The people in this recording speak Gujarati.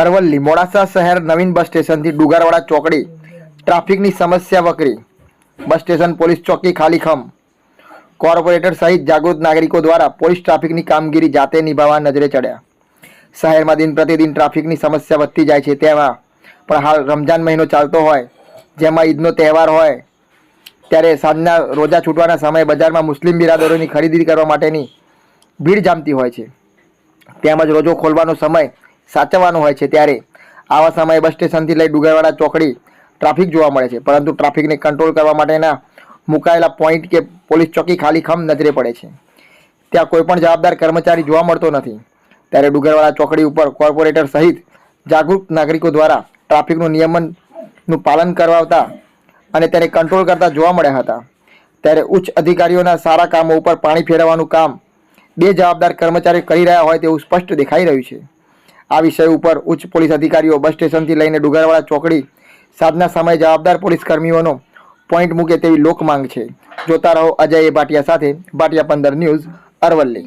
અરવલ્લી, મોડાસા શહેર નવીન બસ સ્ટેશનથી ડુગારવાડા ચોકડી, ટ્રાફિકની સમસ્યા વકરી. બસ સ્ટેશન પોલીસ ચોકી ખાલીખમ કોર્પોરેટર સહિત જાગૃત નાગરિકો દ્વારા પોલીસ ટ્રાફિકની કામગીરી જાતે નિભાવવા નજરે ચડ્યા. શહેરમાં દિન પ્રતિદિન ટ્રાફિકની સમસ્યા વધતી જાય છે તેમાં પણ હાલ રમજાન મહિનો ચાલતો હોય, જેમાં ઈદનો તહેવાર હોય, ત્યારે સાંજના રોજા છૂટવાના સમયે બજારમાં મુસ્લિમ બિરાદરોની ખરીદી કરવા માટેની ભીડ જામતી હોય છે. તેમજ રોજો ખોલવાનો સમય સાચવવાનો હોય છે ત્યારે આવા સમયે બસ સ્ટેશનથી લઈ ડુગરવાડા ચોકડી ટ્રાફિક જોવા મળે છે. પરંતુ ટ્રાફિકને કંટ્રોલ કરવા માટેના મુકાયેલા પોઈન્ટ કે પોલીસ ચોકી ખાલી ખમ નજરે પડે છે. ત્યાં કોઈ પણ જવાબદાર કર્મચારી જોવા મળતો નથી. ત્યારે ડુગરવાડા ચોકડી ઉપર કોર્પોરેટર સહિત જાગૃત નાગરિકો દ્વારા ટ્રાફિકનું નિયમનનું પાલન કરાવતા અને તેને કંટ્રોલ કરતા જોવા મળ્યા હતા. ત્યારે ઉચ્ચ અધિકારીઓના સારા કામો ઉપર પાણી ફેરવવાનું કામ બે જવાબદાર કર્મચારી કરી રહ્યા હોય તેવું સ્પષ્ટ દેખાઈ રહ્યું છે. આ વિષય ઉપર ઉચ્ચ પોલીસ અધિકારીઓ બસ સ્ટેશનથી લઈને ડુગરવાડા ચોકડી સાંજના સમયે જવાબદાર પોલીસ કર્મીઓનો પોઈન્ટ મૂકે તેવી લોકમાંગ છે. જોતા રહો અજય ભાટિયા સાથે, ભાટિયા પંદર ન્યૂઝ અરવલ્લી.